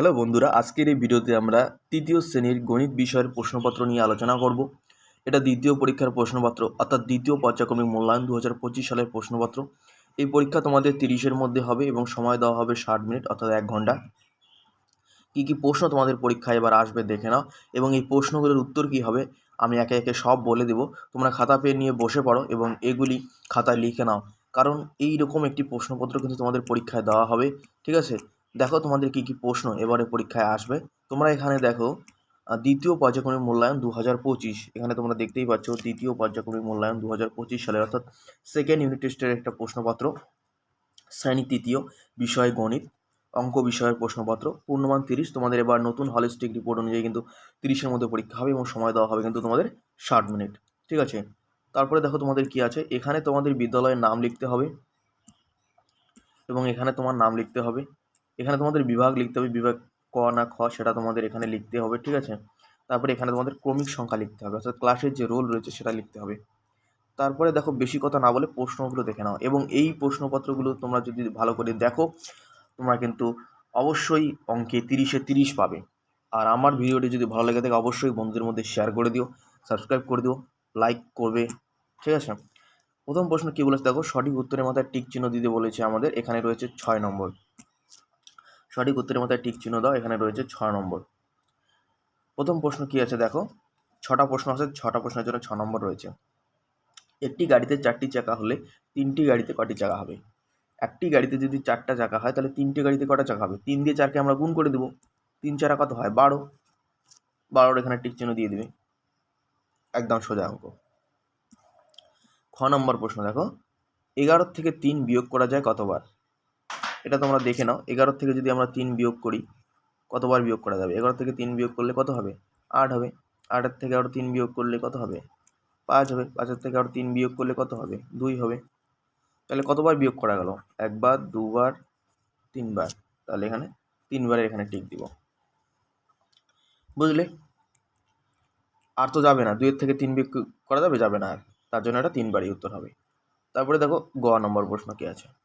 Hello বন্ধুরা, আজকের এই ভিডিওতে আমরা তৃতীয় শ্রেণির গণিত বিষয়ের প্রশ্নপত্র নিয়ে আলোচনা করব। এটা দ্বিতীয় পরীক্ষার প্রশ্নপত্র, অর্থাৎ দ্বিতীয় পর্যায়ক্রমিক মূল্যায়ন দু হাজার পঁচিশ সালের প্রশ্নপত্র। এই পরীক্ষা তোমাদের তিরিশের মধ্যে হবে এবং সময় দেওয়া হবে ষাট মিনিট, অর্থাৎ এক ঘণ্টা। কী কী প্রশ্ন তোমাদের পরীক্ষায় এবার আসবে দেখে নাও, এবং এই প্রশ্নগুলোর উত্তর কী হবে, আমি একে একে সব বলে দেবো। তোমরা খাতা পেয়ে নিয়ে বসে পড়ো এবং এগুলি খাতায় লিখে নাও। কারণ এই রকম একটি প্রশ্নপত্র কিন্তু তোমাদের পরীক্ষায় দেওয়া হবে, ঠিক আছে? দেখো তোমাদের কী কী প্রশ্ন এবারে পরীক্ষায় আসবে। তোমরা এখানে দেখো দ্বিতীয় পর্যায়ক্রমিক মূল্যায়ন দু হাজার পঁচিশ। এখানে তোমরা দেখতেই পাচ্ছ দ্বিতীয় পর্যায়ক্রমিক মূল্যায়ন দু সালের, অর্থাৎ সেকেন্ড ইউনিট টেস্টের একটা প্রশ্নপত্র। শ্রেণি তৃতীয়, বিষয় গণিত, অঙ্ক বিষয়ের প্রশ্নপত্র। পূর্ণমান তিরিশ, তোমাদের এবার নতুন হলিস্টিক রিপোর্ট অনুযায়ী কিন্তু তিরিশের মধ্যে পরীক্ষা হবে এবং সময় দেওয়া হবে কিন্তু তোমাদের ষাট মিনিট। ঠিক আছে? তারপরে দেখো তোমাদের কি আছে, এখানে তোমাদের বিদ্যালয়ের নাম লিখতে হবে এবং এখানে তোমার নাম লিখতে হবে। এখানে তোমাদের বিভাগ লিখতে হবে, বিভাগ ক না খ সেটা তোমাদের এখানে লিখতে হবে, ঠিক আছে? তারপরে এখানে তোমাদের ক্রমিক সংখ্যা লিখতে হবে, অর্থাৎ ক্লাসের যে রোল রয়েছে সেটা লিখতে হবে। তারপরে দেখো বেশি কথা না বলে প্রশ্নগুলো দেখে নাও এবং এই প্রশ্নপত্রগুলো তোমরা যদি ভালো করে দেখো, তোমরা কিন্তু অবশ্যই অঙ্কে তিরিশে তিরিশ পাবে। আর আমার ভিডিওটি যদি ভালো লেগে থাকে, অবশ্যই বন্ধুদের মধ্যে শেয়ার করে দিও সাবস্ক্রাইব করে দিও লাইক করবে, ঠিক আছে? প্রথম প্রশ্ন কী বলেছে? দেখো সঠিক উত্তরের মাথায় টিক চিহ্ন দিতে বলেছে আমাদের, এখানে রয়েছে ছয় নম্বর। সঠিক উত্তরের মাথায় টিক চিহ্ন দাও, এখানে রয়েছে ছয় নম্বর। প্রথম প্রশ্ন কী আছে দেখো? ছটা প্রশ্ন আছে, ছটা প্রশ্নের জন্য ছ নম্বর রয়েছে। একটি গাড়িতে চারটি চাকা হলে তিনটি গাড়িতে কটি চাকা হবে? একটি গাড়িতে যদি চারটা চাকা হয়, তাহলে তিনটি গাড়িতে কটা চাকা হবে? তিন দিয়ে চারকে আমরা গুণ করে দেবো। তিন চারা কত হয়? বারো। বারোর এখানে টিক চিহ্ন দিয়ে দিবে। একদম সোজা অঙ্ক। খ নম্বর প্রশ্ন দেখো। এগারো থেকে তিন বিয়োগ করা যায় কতবার? এটা তোমরা দেখে নাও। এগারো থেকে যদি আমরা তিন বিয়োগ করি, কতবার বিয়োগ করা যাবে? এগারো থেকে তিন বিয়োগ করলে কত হবে? আট হবে। আটের থেকে আরও তিন বিয়োগ করলে কত হবে? পাঁচ হবে। পাঁচের থেকে আরও তিন বিয়োগ করলে কত হবে? দুই হবে। তাহলে কতবার বিয়োগ করা গেল? একবার, দুবার, তিনবার। তাহলে এখানে তিনবারের এখানে টিক দিব। বুঝলে? আর তো যাবে না। দুইয়ের থেকে তিন বিয়োগ করা যাবে? যাবে না আর। তার জন্য এটা তিনবারই উত্তর হবে। তারপরে দেখো, গ নম্বর প্রশ্ন কী আছে?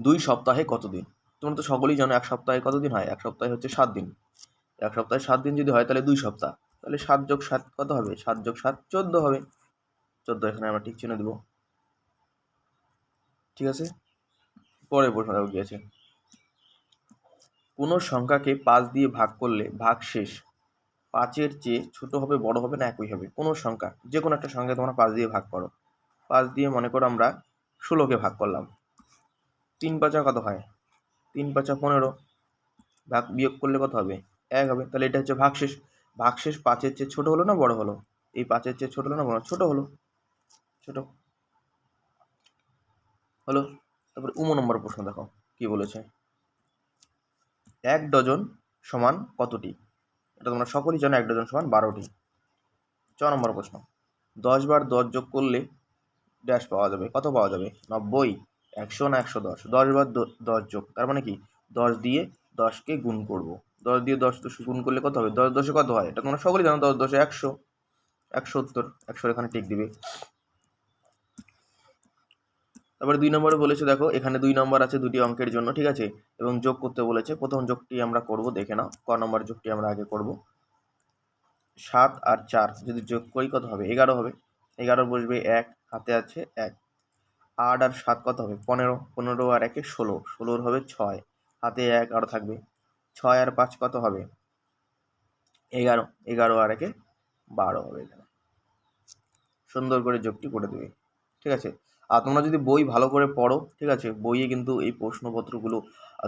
দুই সপ্তাহে কতদিন? তোমরা তো সকলেই জানো এক সপ্তাহে কতদিন হয়? এক সপ্তাহে হচ্ছে সাত দিন। এক সপ্তাহে সাত দিন যদি হয় তাহলে দুই সপ্তাহ। তাহলে সাত যোগ সাত কত হবে? সাত যোগ সাত চোদ্দ হবে। চোদ্দ এখানে আমরা ঠিক চিহ্ন দেবো। ঠিক আছে? পরের প্রশ্ন কি কোনো সংখ্যাকে পাঁচ দিয়ে ভাগ করলে ভাগ শেষ। পাঁচের চেয়ে ছোট হবে, বড় হবে না একই হবে? কোনো সংখ্যা। যে কোনো একটা সংখ্যা তোমরা পাঁচ দিয়ে ভাগ করো। পাঁচ দিয়ে মনে করো আমরা ষোলোকে ভাগ করলাম। তিন পাঁচা কত হয়? তিন পাঁচা পনেরো। ভাগ বিয়োগ করলে কত হবে? এক হবে। তাহলে এটা হচ্ছে ভাগশেষ। ভাগশেষ পাঁচের চেয়ে ছোটো হলো না বড় হলো? এই পাঁচের চেয়ে ছোটো হলো না বড় ছোটো হলো। ছোটো হলো। তারপরে উম নম্বর প্রশ্ন দেখো, কি বলেছে? এক ডজন সমান কতটি? এটা তোমরা সকলেই জানো, এক ডজন সমান বারোটি। ছ নম্বর প্রশ্ন। দশ বার দশ যোগ করলে ড্যাশ পাওয়া যাবে। কত পাওয়া যাবে? নব্বই। একশো না একশো দশ। দশ বার দশ যোগ, তার মানে কি? দশ দিয়ে দশকে গুণ করব। দশ দিয়ে দশ দশ গুণ করলে কত হবে? দশ দশে কত হয়? এটা তোমরা সকলেই জানো, দশ দশে একশো। একশো উত্তর একশোর এখানে টিক দিবে। তারপরে দুই নম্বরে বলেছে, দেখো, এখানে দুই নম্বর আছে দুটি অঙ্কের জন্য, ঠিক আছে? এবং যোগ করতে বলেছে। প্রথম যোগটি আমরা করব, দেখে নাও। ক নম্বর যোগটি আমরা আগে করব। সাত আর চার, যদি যোগ করি কত হবে? এগারো হবে। এগারো বসবে এক, হাতে আছে এক। আট আর সাত কত হবে? পনেরো পনেরো আর একে ষোলো। ষোলোর হবে ছয়। হাতে এক আরও থাকবে। ছয় আর পাঁচ কত হবে? এগারো। এগারো আর একে বারো হবে এখানে। সুন্দর করে যোগটি করে দেবে। ঠিক আছে? আর তোমরা যদি বই ভালো করে পড়ো, ঠিক আছে? বইয়ে কিন্তু এই প্রশ্নপত্রগুলো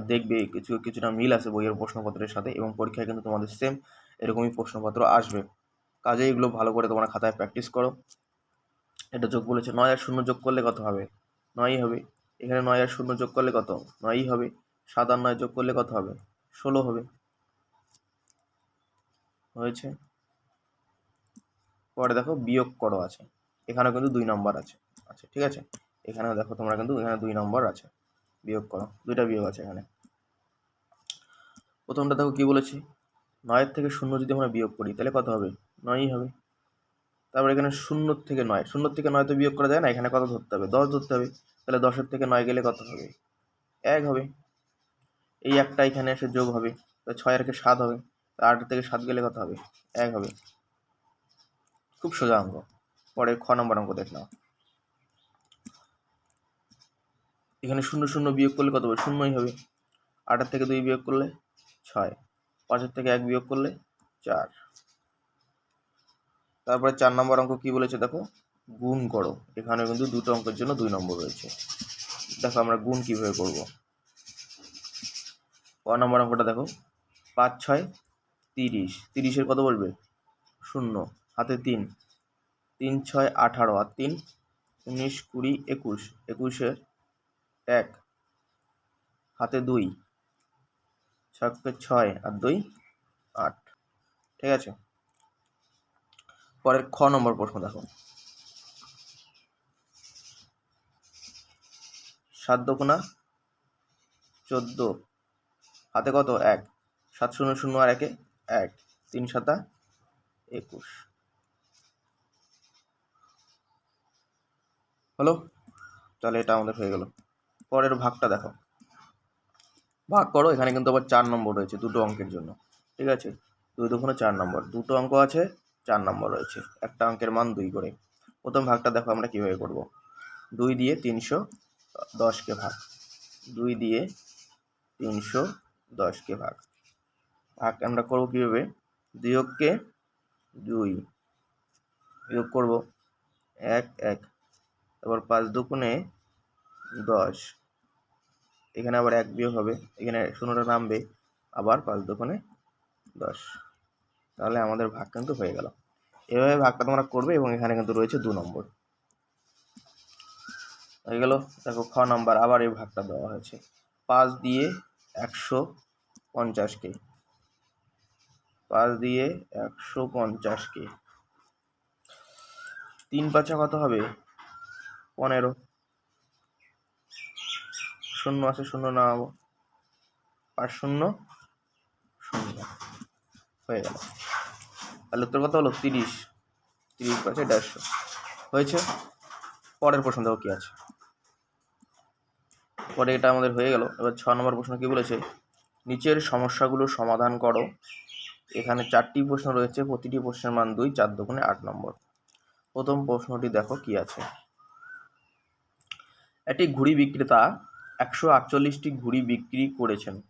দেখবে কিছু, কিছুটা মিল আছে বইয়ের প্রশ্নপত্রের সাথে এবং পরীক্ষায় কিন্তু তোমাদের সেম এরকমই প্রশ্নপত্র আসবে। কাজে এগুলো ভালো করে তোমরা খাতায় প্র্যাকটিস করো। এটা যোগ বলেছে নয় আর শূন্য যোগ করলে কত হবে? নয়ই হবে। এখানে নয় আর শূন্য যোগ করলে কত? নয়ই হবে। সাত আর নয় যোগ করলে কত হবে? ষোলো হবে। হয়েছে? পরে দেখো বিয়োগ করো আছে। এখানেও কিন্তু দুই নম্বর আছে। আচ্ছা ঠিক আছে? এখানেও দেখো তোমরা কিন্তু এখানে দুই নম্বর আছে। বিয়োগ করো। দুইটা বিয়োগ আছে এখানে। প্রথমটা দেখো কি বলেছি? নয়ের থেকে শূন্য যদি আমরা বিয়োগ করি, তাহলে কত হবে? নয়ই হবে। তারপর এখানে শূন্য থেকে নয়। শূন্য থেকে নয় তো বিয়োগ করা যায় না, এখানে কত ধরতে হবে? দশ ধরতে হবে। তাহলে দশের থেকে নয় গেলে কত হবে? এক হবে। এই একটা এখানে এসে যোগ হবে। তো ছয় আর একে সাত হবে। আট থেকে সাত গেলে কত হবে? এক হবে। খুব সোজা অঙ্ক। পরে খ নম্বর অঙ্ক দেখ নাও। এখানে শূন্য শূন্য বিয়োগ করলে কত হবে? শূন্যই হবে। আটের থেকে দুই বিয়োগ করলে ছয়। পাঁচের থেকে এক বিয়োগ করলে চার। তারপরে চার নম্বর অঙ্ক কি বলেছে দেখো? গুণ করো। এখানে কিন্তু দুটো অঙ্কের জন্য দুই নম্বর রয়েছে। দেখো আমরা গুণ কীভাবে করব? ক নম্বর অঙ্কটা দেখো? পাঁচ, ছয়, তিরিশ। তিরিশের কত বলবে শূন্য। হাতে তিন। তিন, ছয়, আঠারো। আর তিন, উনিশ, কুড়ি, একুশ। একুশের এক। হাতে দুই। ছকে ছয় আর দুই আট। ঠিক আছে? পরের খ নম্বর প্রশ্ন দেখো। সাত দোকোনা চোদ্দ। হাতে কত? এক। সাত শূন্য শূন্য আর একে এক। তিন সাতা একুশ। হলো? তাহলে এটা আমাদের হয়ে গেল। পরের ভাগটা দেখো। ভাগ করো, এখানে কিন্তু আবার চার নম্বর রয়েছে দুটো অঙ্কের জন্য। ঠিক আছে? দুই দুগুণে চার নম্বর। দুটো অঙ্ক আছে চার নম্বর রয়েছে। একটা অঙ্কের মান দুই করে। প্রথম ভাগটা দেখো আমরা কীভাবে করব। দুই দিয়ে তিনশো দশকে ভাগ। দুই দিয়ে তিনশো দশকে ভাগ। ভাগ আমরা করব কীভাবে? দুই অক্ষে দুই। বিয়োগ করব। এক এক। তারপর পাঁচ দুগুণে দশ। এখানে আবার এক বিয়োগ হবে। এখানে শূন্যটা নামবে। আবার পাঁচ দোকানে দশ। তাহলে আমাদের ভাগ কিন্তু হয়ে গেল। এভাবে ভাগটা তোমরা করবে এবং এখানে কিন্তু রয়েছে দু নম্বর। হয়ে গেল। দেখো, খ নাম্বার আবার এই ভাগটা দেওয়া হয়েছে। পাঁচ দিয়ে একশো পঞ্চাশকে পাঁচ দিয়ে একশো পঞ্চাশকে তিন পাঁচা কত হবে? পনেরো। শূন্য আছে, শূন্য নামাবো। পাঁচ শূন্য শূন্য। হয়ে গেল। তাহলে উত্তর কত হলো? তিরিশ। তিরিশ পাঁচে দেড়শো। হয়েছে? পরের প্রশ্ন দেখো কী আছে? পরে এটা আমাদের হয়ে গেল। এবার ছ নম্বর প্রশ্ন কী বলেছে? নিচের সমস্যাগুলো সমাধান করো। এখানে চারটি প্রশ্ন রয়েছে, প্রতিটি প্রশ্নের মান দুই, চার দোকানে আট নম্বর। প্রথম প্রশ্নটি দেখো কি আছে। একটি ঘুড়ি বিক্রেতা একশো আটচল্লিশটি ঘুড়ি বিক্রি করেছেন।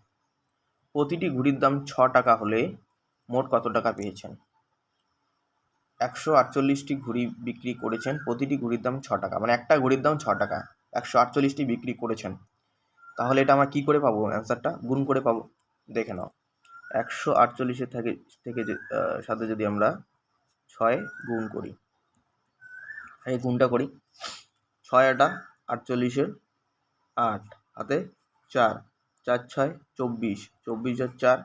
প্রতিটি ঘুড়ির দাম ছ টাকা হলে মোট কত টাকা পেয়েছেন? একশো আটচল্লিশটি ঘুড়ি বিক্রি করেছেন, প্রতিটি ঘুড়ির দাম ছ টাকা। মানে একটা ঘুড়ির দাম ছ টাকা। একশো আটচল্লিশটি বিক্রি করেছেন। তাহলে এটা আমরা কী করে পাবো? অ্যান্সারটা গুণ করে পাবো। দেখে নাও। একশো আটচল্লিশের থেকে থেকে সাথে যদি আমরা ছয় গুণ করি, এই গুণটা করি, ছয় আটা আটচল্লিশের আট, হাতে চার চার ছয় চব্বিশ চব্বিশ চব্বিশের চার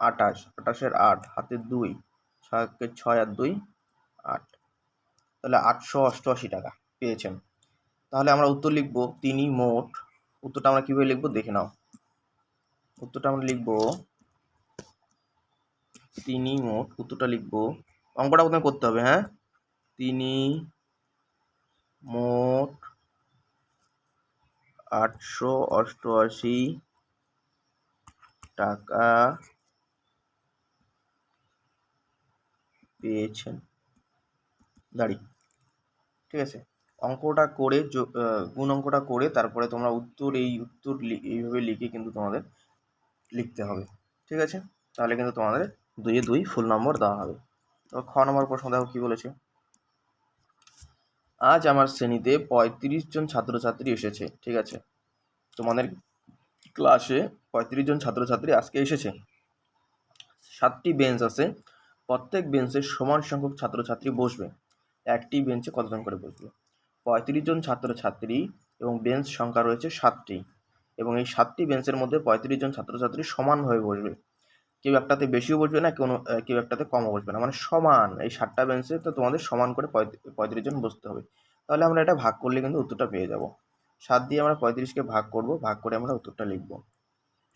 আটাশ, আটাশের আট, হাতে দুই ছয়কে ছয় আর দুই, আট। তাহলে আটশো অষ্টআশি টাকা পেয়েছেন। তাহলে আমরা উত্তর লিখব তিনি মোট। উত্তরটা আমরা কীভাবে লিখব দেখে নাও। উত্তরটা আমরা লিখব তিনি মোট, উত্তরটা লিখব। অঙ্কটা প্রথমে করতে হবে হ্যাঁ? তিনি মোট আটশো অষ্টআশি টাকা পেয়েছেন। দাঁড়ি। ঠিক আছে? অঙ্কটা করে গুণ অঙ্কটা করে তারপরে তোমরা উত্তর, এই উত্তর এইভাবে লিখে কিন্তু তোমাদের লিখতে হবে। ঠিক আছে? তাহলে কিন্তু তোমাদের দুইয়ে দুই ফুল নম্বর দেওয়া হবে। তো খ নম্বর প্রশ্ন দেখো কী বলেছে? আজ আমার শ্রেণীতে পঁয়ত্রিশ জন ছাত্রছাত্রী এসেছে। ঠিক আছে? তোমাদের ক্লাসে পঁয়ত্রিশ জন ছাত্রছাত্রী আজকে এসেছে। সাতটি বেঞ্চ আছে। প্রত্যেক বেঞ্চে সমান সংখ্যক ছাত্রছাত্রী বসবে। একটি বেঞ্চে কতজন করে বসবে? পঁয়ত্রিশ জন ছাত্রছাত্রী এবং বেঞ্চ সংখ্যা রয়েছে সাতটি এবং এই সাতটি বেঞ্চের মধ্যে পঁয়ত্রিশ জন ছাত্রছাত্রী সমানভাবে বসবে। কেউ একটাতে বেশিও বসবে না, কোনো কেউ একটাতে কমও বসবে না। মানে সমান, এই সাতটা বেঞ্চে তো তোমাদের সমান করে পঁয়ত্রিশ জন বসতে হবে। তাহলে আমরা এটা ভাগ করলে কিন্তু উত্তরটা পেয়ে যাব। সাত দিয়ে আমরা পঁয়ত্রিশকে ভাগ করব, ভাগ করে আমরা উত্তরটা লিখব।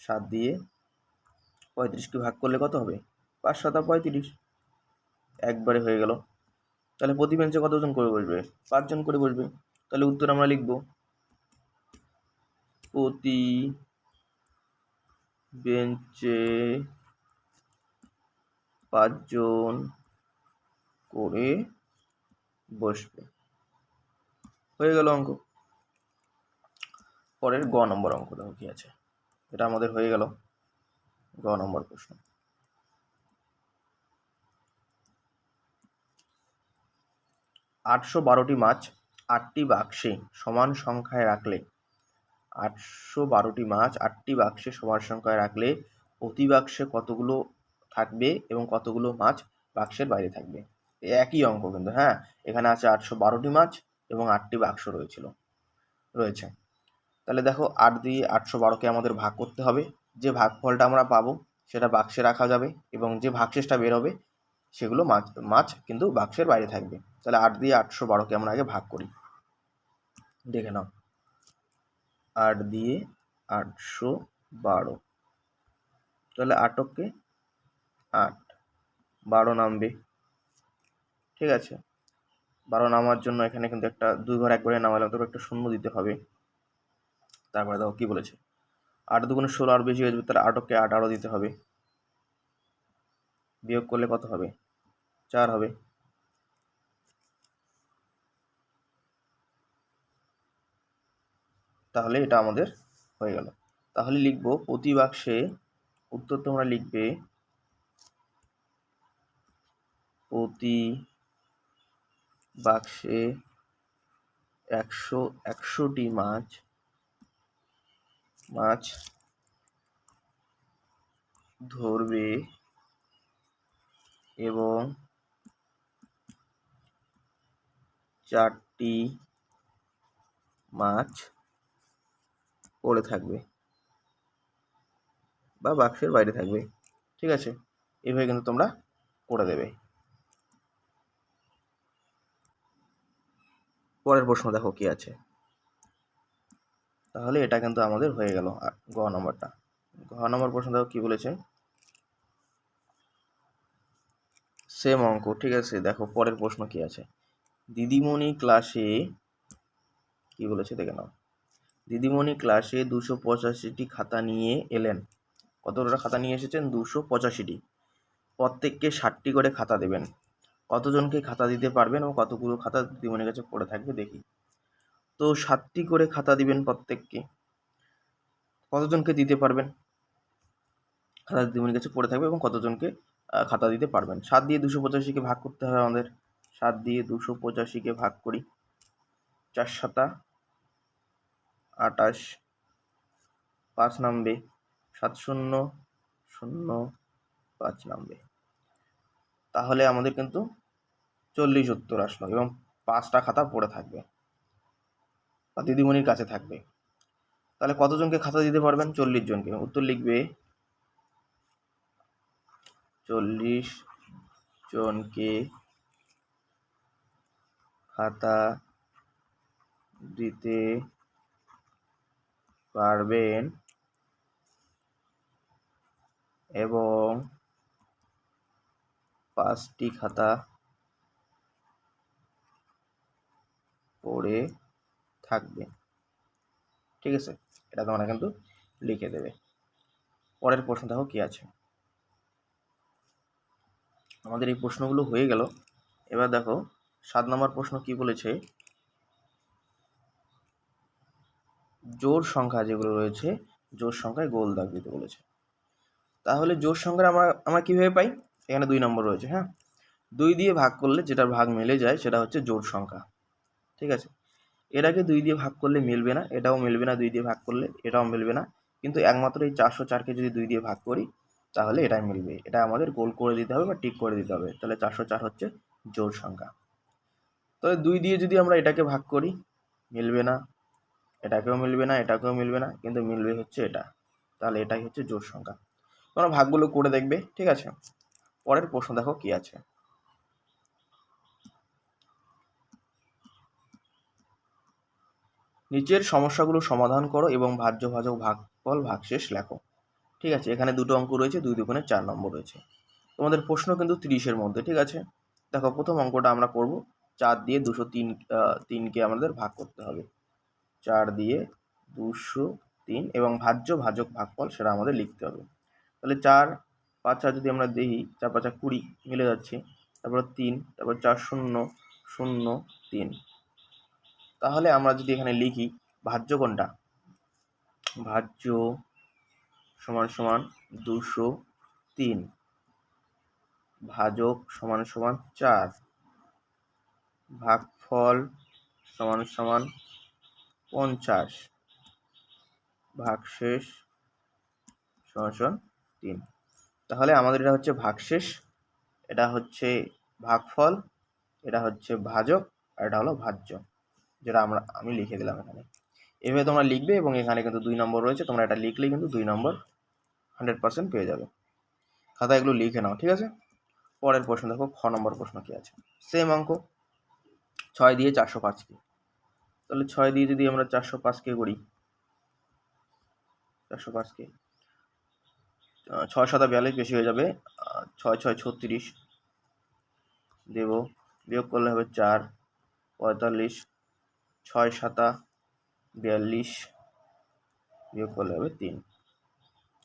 সাত দিয়ে পঁয়ত্রিশকে ভাগ করলে কত হবে? পাঁচ সাতা পঁয়ত্রিশ। একবারে হয়ে গেল। তাহলে প্রতি বেঞ্চে কতজন করে বসবে? পাঁচজন করে বসবে। তাহলে উত্তর আমরা লিখব। প্রতি বেঞ্চে পাঁচজন করে বসবে। হয়ে গেল অঙ্ক। পরের গ নম্বর অঙ্ক দেখো কি আছে। এটা আমাদের হয়ে গেল। গ নম্বর প্রশ্ন। আটশো বারোটি মাছ আটটি বাক্সে সমান সংখ্যায় রাখলে। আটশো বারোটি মাছ আটটি বাক্সে সমান সংখ্যায় রাখলে প্রতি বাক্সে কতগুলো থাকবে এবং কতগুলো মাছ বাক্সের বাইরে থাকবে। একই অঙ্ক কিন্তু হ্যাঁ? এখানে আছে আটশো বারোটি মাছ এবং আটটি বাক্স রয়েছিল, রয়েছে। তাহলে দেখো আট দিয়ে আটশো বারোকে আমাদের ভাগ করতে হবে। যে ভাগফলটা আমরা পাবো সেটা বাক্সে রাখা যাবে এবং যে ভাগশেষটা বেরোবে সেগুলো মাছ মাছ কিন্তু বাক্সের বাইরে থাকবে। তাহলে আট দিয়ে আটশো বারোকে আমরা আগে ভাগ করি? দেখে নাও। আট দিয়ে আটশো বারো। তাহলে আটককে আট। বারো নামবে। ঠিক আছে। বারো নামার জন্য এখানে কিন্তু একটা দুই ঘর একবারে নামালাম, তবে একটা শূন্য দিতে হবে। তারপরে দেখো কী বলেছে? আট দুগুণে ষোলো আর বেশি হয়ে যাবে, তাহলে আটককে আট আরও দিতে হবে। বিয়োগ করলে কত হবে? চার হবে। তাহলে এটা আমাদের হয়ে গেল। তাহলে লিখব প্রতি বাক্সে উত্তর তোমরা লিখবে প্রতি বাক্সে একশো একশোটি মাছ মাছ ধরবে এবং চারটি মাছ পড়ে থাকবে বা বাক্সের বাইরে থাকবে। ঠিক আছে? এভাবে কিন্তু তোমরা করে দেবে। পরের প্রশ্ন দেখো কি আছে। তাহলে এটা কিন্তু আমাদের হয়ে গেল গ নম্বরটা। ঘ নম্বর প্রশ্ন দেখো কি বলেছে? সেম অঙ্ক, ঠিক আছে? দেখো পরের প্রশ্ন কি আছে? দিদিমণি ক্লাসে কি বলেছে দেখে নাও। দিদিমণি ক্লাসে দুশো পঁচাশিটি খাতা নিয়ে এলেন। কতটা খাতা নিয়ে এসেছেন? দুশো পঁচাশিটি। প্রত্যেককে ষাটটি করে খাতা দেবেন। কতজনকে খাতা দিতে পারবেন ও কতগুলো খাতা দিদিমণির কাছে পড়ে থাকবে দেখি। তো ষাটটি করে খাতা দিবেন প্রত্যেককে। কতজনকে দিতে পারবেন? খাতা দিদিমণির কাছে পড়ে থাকবে এবং কতজনকে খাতা দিতে পারবেন। সাত দিয়ে দুশো পঁচাশিকে ভাগ করতে হবে আমাদের। সাত দিয়ে দুশো পঁচাশিকে ভাগ করি। চার সাতা, আটাশ, পাঁচ নামবে। সাত শূন্য শূন্য, পাঁচ নামবে। তাহলে আমাদের কিন্তু চল্লিশ উত্তর আসলো এবং পাঁচটা খাতা পড়ে থাকবে বা দিদিমণির কাছে থাকবে। তাহলে কতজনকে খাতা দিতে পারবেন? চল্লিশ জনকে। উত্তর লিখবে চল্লিশ জনকে খাতা দিতে পারবেন এবং পাঁচটি খাতা পড়ে থাকবে। ঠিক আছে? এটা তোমরা কিন্তু লিখে দেবে। পরের প্রশ্ন দেখো কী আছে? আমাদের এই প্রশ্নগুলো হয়ে গেল। এবার দেখো সাত নম্বর প্রশ্ন কি বলেছে? জোর সংখ্যা যেগুলো রয়েছে, জোর সংখ্যায় গোল দাগ দিতে বলেছে। তাহলে জোর সংখ্যা আমরা আমরা কীভাবে পাই? এখানে দুই নম্বর রয়েছে হ্যাঁ? দুই দিয়ে ভাগ করলে যেটার ভাগ মিলে যায় সেটা হচ্ছে জোর সংখ্যা, ঠিক আছে? এটাকে দুই দিয়ে ভাগ করলে মিলবে না, এটাও মিলবে না, দুই দিয়ে ভাগ করলে এটাও মিলবে না। কিন্তু একমাত্র এই চারশো চারকে যদি দুই দিয়ে ভাগ করি, তাহলে এটাই মিলবে। এটা আমাদের গোল করে দিতে হবে বা টিক করে দিতে হবে। তাহলে চারশো চার হচ্ছে জোর সংখ্যা। তবে দুই দিয়ে যদি আমরা এটাকে ভাগ করি, মিলবে না। এটাকেও মিলবে না, এটাকেও মিলবে না, কিন্তু মিলবে হচ্ছে এটা। তাহলে এটাই হচ্ছে জোর সংখ্যা। তোমরা ভাগগুলো করে দেখবে, ঠিক আছে? পরের প্রশ্ন দেখো কি আছে। নিচের সমস্যাগুলো সমাধান করো এবং ভাজ্য ভাজক ভাগফল ভাগশেষ লেখো। ঠিক আছে? এখানে দুটো অঙ্ক রয়েছে, দুই দুগুণে চার নম্বর রয়েছে। তোমাদের প্রশ্ন কিন্তু তিরিশের মধ্যে, ঠিক আছে? দেখো, প্রথম অঙ্কটা আমরা করব। চার দিয়ে দুশো তিন তিনকে আমাদের ভাগ করতে হবে। চার দিয়ে দুশো তিন এবং ভাজ্য ভাজক ভাগফল সেটা আমাদের লিখতে হবে। তাহলে চার পাঁচা যদি আমরা দেখি, চার পাঁচা কুড়ি মিলে যাচ্ছে, তারপর তিন, তারপর চার শূন্য শূন্য তিন। তাহলে আমরা যদি এখানে লিখি ভাজ্য কোনটা? ভাজ্য সমান সমান দুশো তিন। ভাজক সমান সমান চার। ভাগফল সমান সমান পঞ্চাশ। ভাগশেষ সমান সমান তিন। তাহলে আমাদের এটা হচ্ছে ভাগশেষ, এটা হচ্ছে ভাগফল, এটা হচ্ছে ভাজক, আর এটা হলো ভাজ্য, যেটা আমরা, আমি লিখে দিলাম এখানে। এভাবে তোমরা লিখবে এবং এখানে কিন্তু দুই নম্বর রয়েছে, তোমরা এটা লিখলেই কিন্তু দুই নম্বর হান্ড্রেড পার্সেন্ট পেয়ে যাবে। খাতা এগুলো লিখে নাও, ঠিক আছে? পরের প্রশ্ন দেখো, খ নম্বর প্রশ্ন কী আছে? সেম অঙ্ক। ছয় দিয়ে চারশো পাঁচকে তাহলে ছয় দিয়ে যদি আমরা চারশো পাঁচকে করি, চারশো পাঁচকে ছয় সাতা বিয়াল্লিশ বেশি হয়ে যাবে ছয় ছয় ছত্রিশ দেব, বিয়োগ করলে হবে চার, পঁয়তাল্লিশ, ছয় সাতা বিয়াল্লিশ বিয়োগ করলে হবে তিন।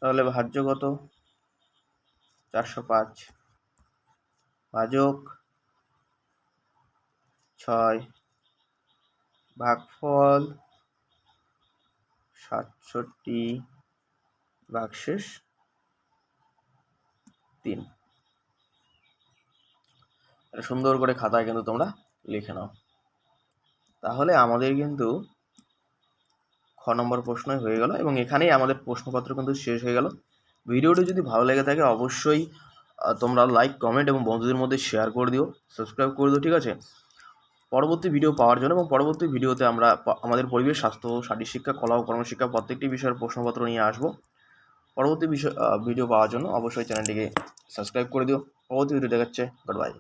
তাহলে ভাজ্য কত? চারশো পাঁচ। ভাজক ছয়। ভাগফল সাতষট্টি, ভাগশেষ তিন। সুন্দর করে খাতায় কিন্তু তোমরা লিখে নাও। তাহলে আমাদের কিন্তু খ নম্বর প্রশ্নই হয়ে গেল এবং এখানেই আমাদের প্রশ্নপত্র কিন্তু শেষ হয়ে গেল। ভিডিওটি যদি ভালো লেগে থাকে অবশ্যই তোমরা লাইক কমেন্ট এবং বন্ধুদের মধ্যে শেয়ার করে দিও। সাবস্ক্রাইব করে দিও, ঠিক আছে? পরবর্তী ভিডিও পাওয়ার জন্য এবং পরবর্তী ভিডিওতে আমরা আমাদের পরিবেশ, স্বাস্থ্য, শারীরিক শিক্ষা, কলা ও কর্মশিক্ষা প্রত্যেকটি বিষয়ের প্রশ্নপত্র নিয়ে আসব। পরবর্তী বিষয় ভিডিও পাওয়ার জন্য অবশ্যই চ্যানেলটিকে সাবস্ক্রাইব করে দিও। পরবর্তী ভিডিও দেখাচ্ছে গুড বাই